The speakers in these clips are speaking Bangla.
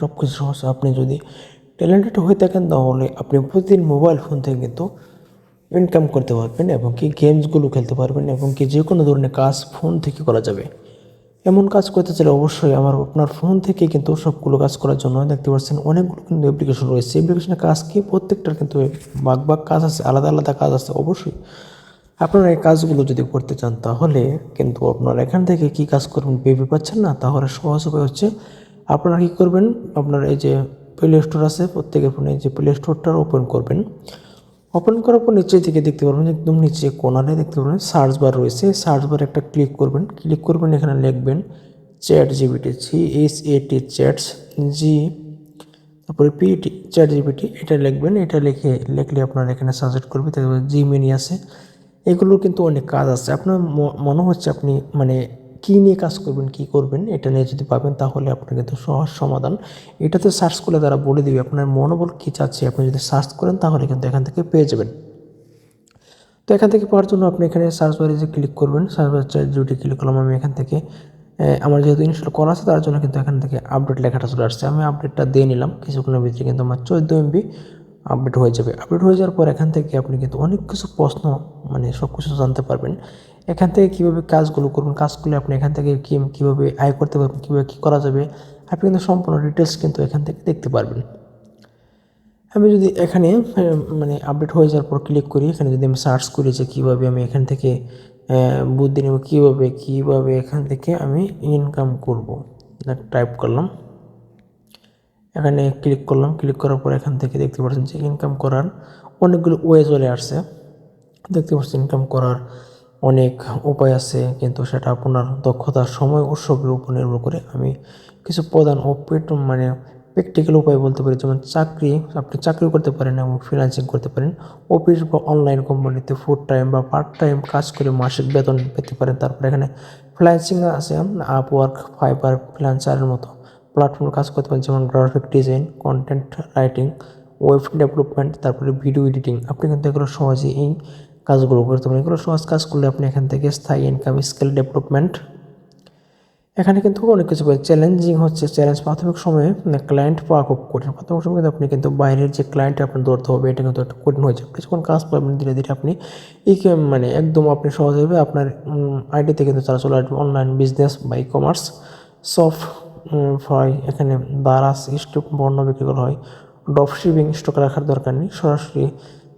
সব কিছু সহজ। আপনি যদি ট্যালেন্টেড হয়ে থাকেন, তাহলে আপনি প্রতিদিন মোবাইল ফোন থেকে কিন্তু ইনকাম করতে পারবেন এবং কি গেমসগুলো খেলতে পারবেন এবং কি যে কোনো ধরনের কাজ ফোন থেকে করা যাবে। এমন কাজ করতে চাইলে অবশ্যই আমার, আপনার ফোন থেকে কিন্তু সবগুলো কাজ করার জন্য দেখতে পাচ্ছেন অনেকগুলো কিন্তু অ্যাপ্লিকেশন রয়েছে। অ্যাপ্লিকেশনের কাজ কি? প্রত্যেকটার কিন্তু ভাগ ভাগ কাজ আছে, আলাদা আলাদা কাজ আছে, অবশ্যই। আপনারা এই কাজগুলো যদি করতে চান, তাহলে কিন্তু আপনারা এখান থেকে কি কাজ করবেন ভেবে পাচ্ছেন না? তাহলে সহজ উপায় হচ্ছে আপনারা কী করবেন? আপনার এই যে প্লে স্টোর আছে, প্রত্যেকের ফোনে যে প্লে স্টোরটা ওপেন করবেন। ওপেন করার পর নিচে থেকে দেখতে পারবেন, একদম নিচে কোনারে দেখতে পারবেন সার্চ বার রয়েছে। সার্চ বার একটা ক্লিক করবেন। ক্লিক করবেন, এখানে লিখবেন chat GPT G S A T chats G তারপরে পিটি চ্যাট জিবিটি এটা লিখবেন। এটা লিখে, লিখলে আপনার এখানে সাজেস্ট করবে, তারপরে জি মেনি আছে। এগুলোর কিন্তু অনেক কাজ আছে। আপনার মনে হচ্ছে আপনি মানে কী নিয়ে কাজ করবেন, কি করবেন, এটা নিয়ে যদি পাবেন তাহলে আপনার কিন্তু সহজ সমাধান। এটাতে সার্চ করলে তারা বলে দিবে আপনার মনোবল কী চাচ্ছে, আপনি যদি সার্চ করেন তাহলে কিন্তু এখান থেকে পেয়ে যাবেন। তো এখান থেকে পাওয়ার জন্য আপনি এখানে সার্চ বারে যে ক্লিক করবেন সার্চ বারে জিবিটি ক্লিক করলাম আমি এখান থেকে। আমার যেহেতু ইনস্টল করা আছে, তার জন্য কিন্তু এখান থেকে আপডেট লেখাটা চলে আসছে। আমি আপডেটটা দিয়ে নিলাম, কিছুক্ষণের ভিতরে কিন্তু আমার চোদ্দ এমবি আপডেট হয়ে যাবে। আপডেট হয়ে যাওয়ার পর এখান থেকে আপনি কিন্তু অনেক কিছু প্রশ্ন মানে সব কিছু জানতে পারবেন। এখান থেকে কীভাবে কাজগুলো করবেন, কাজগুলো আপনি এখান থেকে কী, কীভাবে আয় করতে পারবেন, কীভাবে কী করা যাবে, আপনি কিন্তু সম্পূর্ণ ডিটেলস কিন্তু এখান থেকে দেখতে পারবেন। আমি যদি এখানে মানে আপডেট হয়ে যাওয়ার পর ক্লিক করি, এখানে যদি আমি সার্চ করি যে কীভাবে আমি এখান থেকে বুদ্ধি নেব, কীভাবে কীভাবে এখান থেকে আমি ইনকাম করব। টাইপ করলাম। এখানে ক্লিক করলাম ক্লিক করার পর এখান থেকে দেখতে পাচ্ছেন যে ইনকাম করার অনেকগুলো ওয়ে চলে আসছে। দেখতে পাচ্ছেন ইনকাম করার অনেক উপায় আছে, কিন্তু সেটা আপনার দক্ষতা সময় ও উৎসবের উপর নির্ভর করে আমি কিছু প্রধান ও পেট মানে প্র্যাকটিক্যাল উপায় বলতে পারি, যেমন চাকরি, আপনি চাকরি করতে পারেন এবং ফ্রিল্যান্সিং করতে পারেন অফিস বা অনলাইন কোম্পানিতে ফুল টাইম বা পার্ট টাইম কাজ করে মাসিক বেতন পেতে পারেন, তারপর এখানে ফ্রিল্যান্সিং আছে আপওয়ার্ক ফাইবার ফ্রিল্যান্সারের মতো প্ল্যাটফর্মে কাজ করতে পারেন, যেমন graphic design content writing web development তারপরে ভিডিও এডিটিং আপনি কিন্তু এগুলো সহজেই এই কাজগুলো করতে পারেন এগুলো সহজ কাজ করলে আপনি এখান থেকে স্থায়ী ইনকাম স্কিল ডেভেলপমেন্ট এখানে কিন্তু অনেক কিছু চ্যালেঞ্জিং হচ্ছে চ্যালেঞ্জ প্রাথমিক সময়ে ক্লায়েন্ট পাওয়া খুব কঠিন। প্রাথমিক সময় কিন্তু আপনি কিন্তু বাইরের যে ক্লায়েন্ট আপনার ধরতে হবে, এটা কিন্তু একটু কঠিন হয়ে যাবে। যখন কাজ পাবেন ধীরে ধীরে আপনি মানে একদম আপনি সহজভাবে আপনার আইডিতে কিন্তু তারা চলে আসবে। অনলাইন বিজনেস বা ই কমার্স সফট ফ্রাই এখানে দারাস স্টক বর্ণ বিক্রি করা হয়। ড্রপ শিপিং স্টক রাখার দরকার নেই। সরাসরি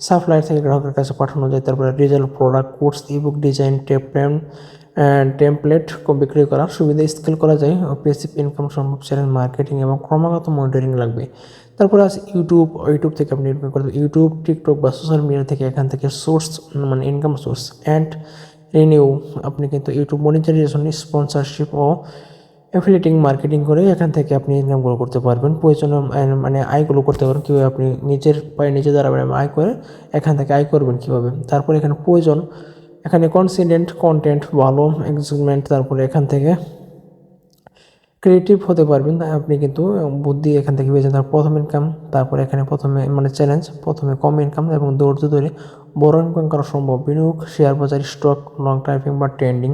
সাপ্লায়ার থেকে গ্রাহকের কাছে পাঠানো যায়। তারপরে result product course ebook design tape template বিক্রি করা সুবিধা স্কেল করা যায়। পেসিভ ইনকাম সম্ভব চ্যানেল মার্কেটিং এবং ক্রমাগত মনিটরিং লাগবে। তারপরে আছে ইউটিউব ইউটিউব থেকে আপনি ইনকাম করতে ইউটিউব টিকটক বা সোশ্যাল মিডিয়া থেকে এখান থেকে সোর্স মানে ইনকাম সোর্স অ্যান্ড রিনিউ আপনি কিন্তু ইউটিউব মনিটাইজেশন স্পন্সরশিপ ও অ্যাফিলিয়েটিং মার্কেটিং করে এখান থেকে আপনি ইনকামগুলো করতে পারবেন। প্রয়োজনে মানে আয়গুলো করতে পারবেন। কীভাবে আপনি নিজের পায়ে নিজে দাঁড়াবেন আয় করে এখান থেকে আয় করবেন কীভাবে? তারপরে এখানে প্রয়োজন, এখানে কনসিডেন্ট কন্টেন্ট ভালো এক্সিপমেন্ট তারপরে এখান থেকে ক্রিয়েটিভ হতে পারবেন। আপনি কিন্তু বুদ্ধি এখান থেকে পেয়েছেন তার প্রথম ইনকাম তারপরে এখানে প্রথমে মানে চ্যালেঞ্জ প্রথমে কম ইনকাম এবং ধৈর্য ধরে বড় ইনকাম করা সম্ভব। বিনিয়োগ শেয়ার বাজার স্টক লং টাইপিং বা ট্রেন্ডিং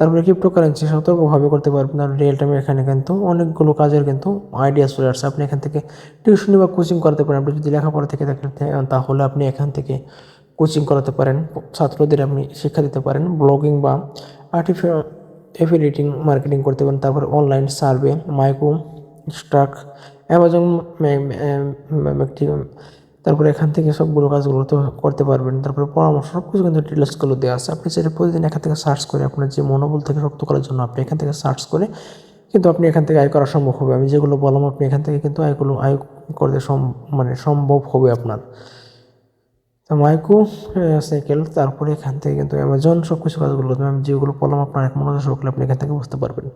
তারপরে ক্রিপ্টোকারেন্সি সতর্কভাবে করতে পারবেন আর রিয়েল টাইমে এখানে কিন্তু অনেকগুলো কাজের কিন্তু আইডিয়া চলে আসছে। আপনি এখান থেকে টিউশনি বা কোচিং করাতে পারেন। আপনি যদি লেখাপড়া থেকে থাকেন তাহলে আপনি এখান থেকে কোচিং করাতে পারেন। ছাত্রদের আপনি শিক্ষা দিতে পারেন। ব্লগিং বা আর্টিফিশিয়াল এফিলিয়েটিং মার্কেটিং করতে পারেন। তারপরে online survey micro stock Amazon তারপরে এখান থেকে সবগুলো কাজগুলো তো করতে পারবেন। তারপরে পরামর্শ সব কিছু কিন্তু ডিটেলসগুলো দেওয়া আছে। আপনি সেটা প্রতিদিন এখান থেকে সার্চ করে আপনার যে মনোবল থেকে শক্ত করার জন্য আপনি এখান থেকে সার্চ করে কিন্তু আপনি এখান থেকে আয় করা সম্ভব হবে। আমি যেগুলো বললাম, আপনি এখান থেকে কিন্তু আয়গুলো, আয় করতে মানে সম্ভব হবে আপনার। তো মাইক্রো সাইকেল তারপরে এখান থেকে কিন্তু অ্যামাজন সব কিছু কাজগুলো, আমি যেগুলো বললাম, আপনার এক মনোযোগ সকলে আপনি এখান থেকে বুঝতে পারবেন।